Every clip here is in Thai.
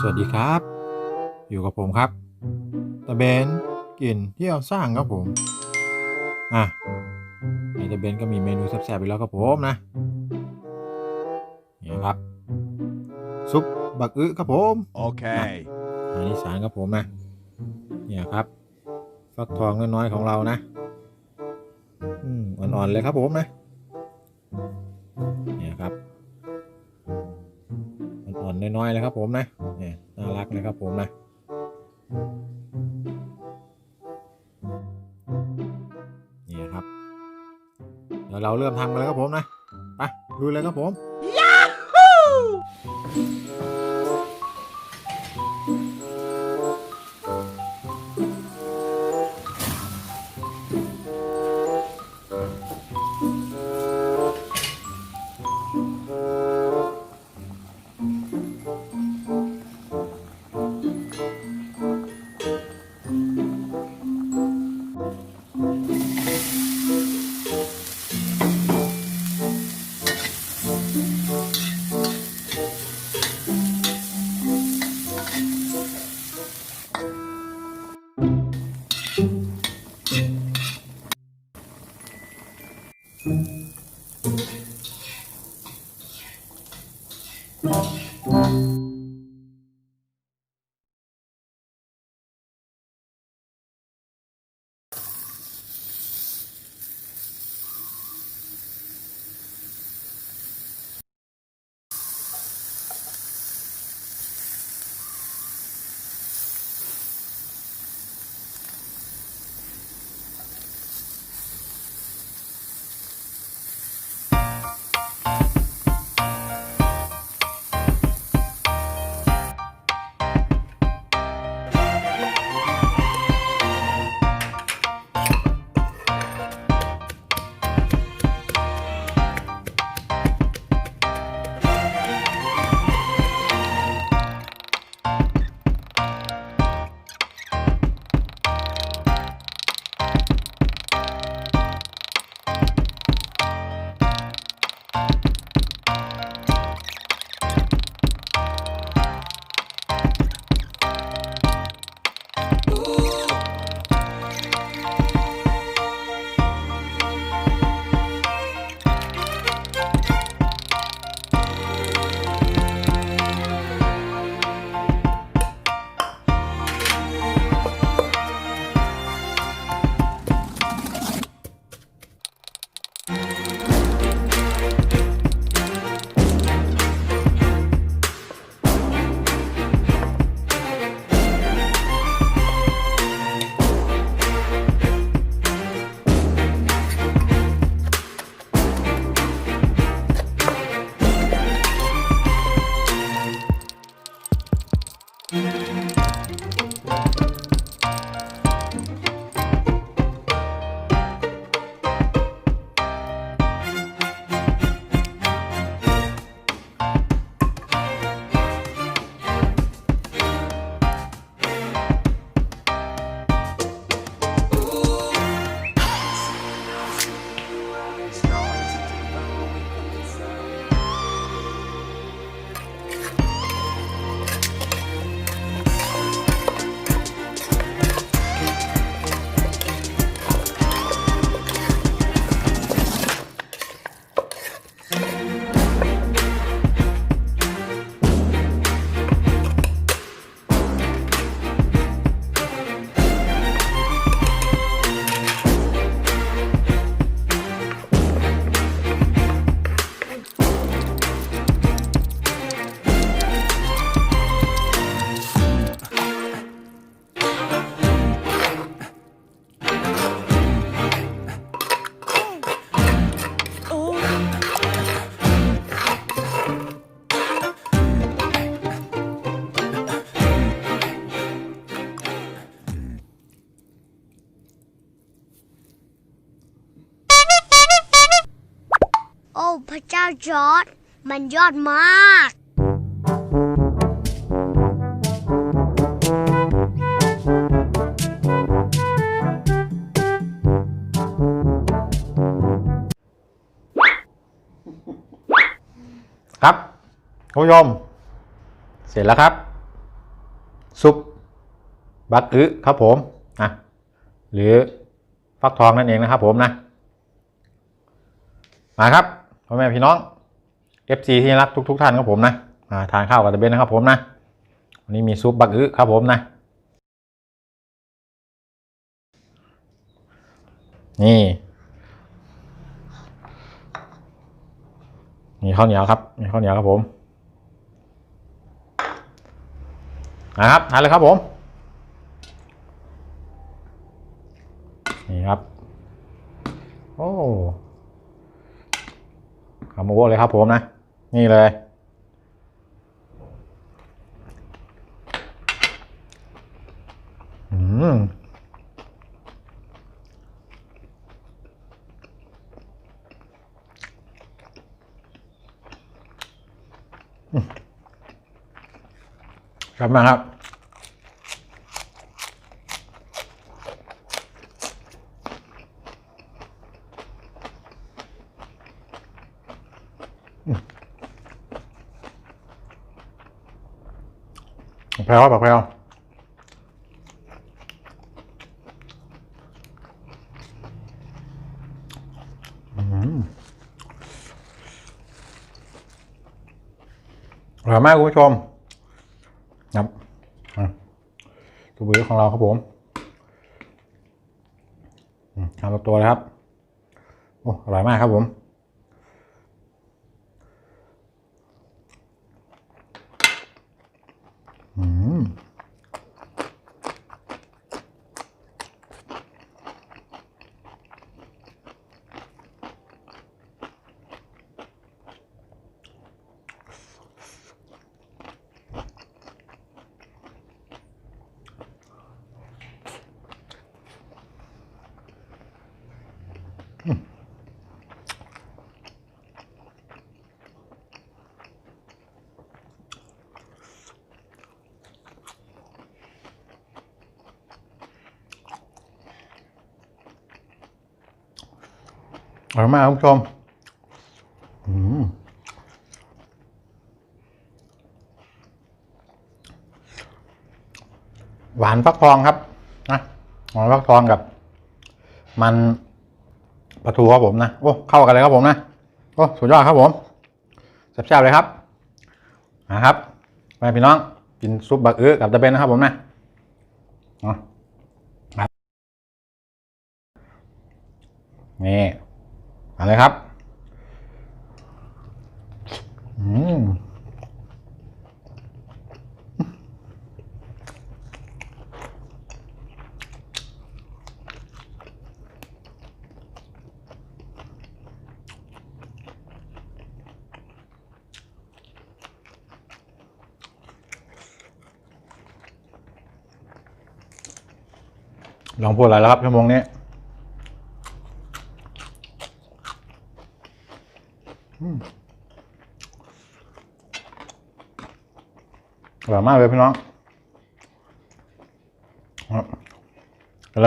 สวัสดีครับ อยู่กับผมครับตะเบนกินเที่ยวสร้างครับผม อะในตะเบนก็มีเมนูแซ่บๆไปแล้วครับผมนะนี่ครับ ซุปบักอึครับผม Okay. อาหารอีสานครับผมนะเนี่ยครับ ฟักทองน้อยๆของเรานะ อืมอ่อนๆเลยครับผมนะเนี่ยครับอ่อนๆน้อยๆเลยครับผมนะ เนี่ยน่ารักนะครับผมนะนี่ครับเดี๋ยวเราเริ่มทำกันเลยครับผมนะไปดูเลยครับผม โอ้พระเจ้าจอร์ดมันยอดมาก ครับคุณผู้ชม เสร็จแล้วครับ ซุปบักอึครับผมอะหรือฟักทองนั่นเองนะครับผมนะ มาครับ พ่อแม่พี่น้อง FC ที่รักทุกๆท่านครับผมนะมาทานข้าวกับตะเบนนะครับผมนะวันนี้มีซุปบักอึครับผมนะ นี่ มีข้าวเหนียวครับ มีข้าวเหนียวครับผมนะครับทานเลยครับผม นี่ครับ โอ้ คาโมโวเลยครับผมนะ นี่เลย อืมครับมาครับ แพรวปากแพรวอืมอร่อยมากคุณผู้ชมครับอะตัวบื้อของเราครับผมทำตัวตัวเลยครับ โอ้ อร่อยมากครับผม อื อร่อยมากคุณผู้ชมหวานฟักทองครับนะหวานฟักทองกับ มันปลาทูครับผมนะโอ้เข้ากันเลยครับผมนะโอ้สุดยอดครับผมแซ่บๆเลยครับนะครับไปพี่น้องกินซุปบักอื้อกับตะเบนนะครับผมนะเอาครับนี่ อะไรครับ อืมลองพูดอะไรแล้วครับชั่วโมงนี้ สวยมากเลยพี่น้องครับไป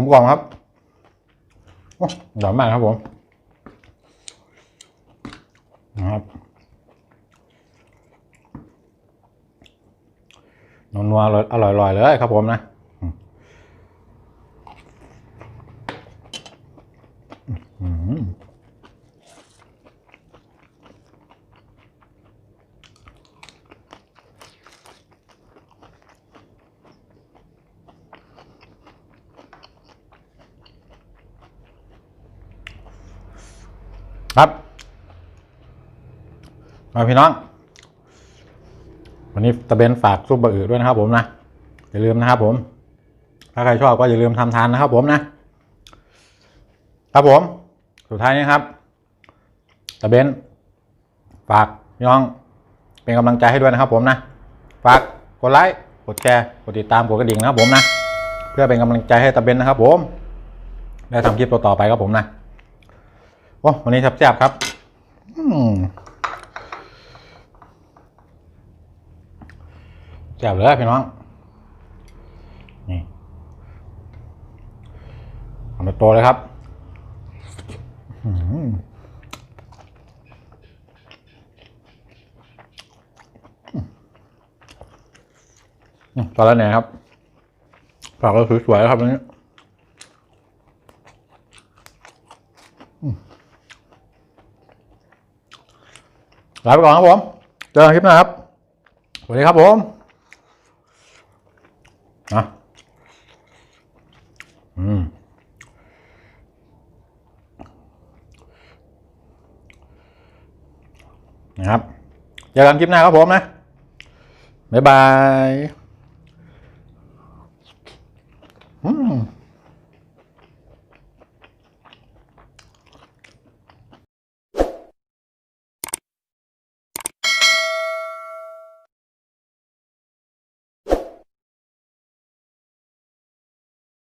ผมกล่อมครับหอ้อร่อยมากครับผมนะครับนัวๆอร่อยๆเลยครับผมนะอืมอืมครับ มาพี่น้อง วันนี้ตะเบนฝากซุปบะอือด้วยนะครับ ผมนะอย่าลืมนะครับ ผม ถ้าใครชอบก็อย่าลืมทำทานนะครับ ผมนะครับผม สุดท้ายนี้ครับตะเบนฝากพี่น้อง เป็นกำลังใจให้ด้วยนะครับ ผมนะฝากกดไลค์กดแชร์กดติดตามกดกระดิ่งนะครับ ผมนะเพื่อเป็นกำลังใจให้ตะเบนนะครับ ผมได้ทำคลิปต่อๆไปครับผมนะโอ้วันนี้แซ่บๆครับ อืม แซ่บเลยพี่น้อง นี่ทำโตเลยครับอื้อหืออืมตอนแรกเนี่ยครับผักก็สวยๆแล้วครับอันนี้ลาไปก่อนครับผม เจอกันคลิปหน้าครับ สวัสดีครับผมนะอืม นะครับ เจอกันคลิปหน้าครับผมนะ บ๊ายบายอืม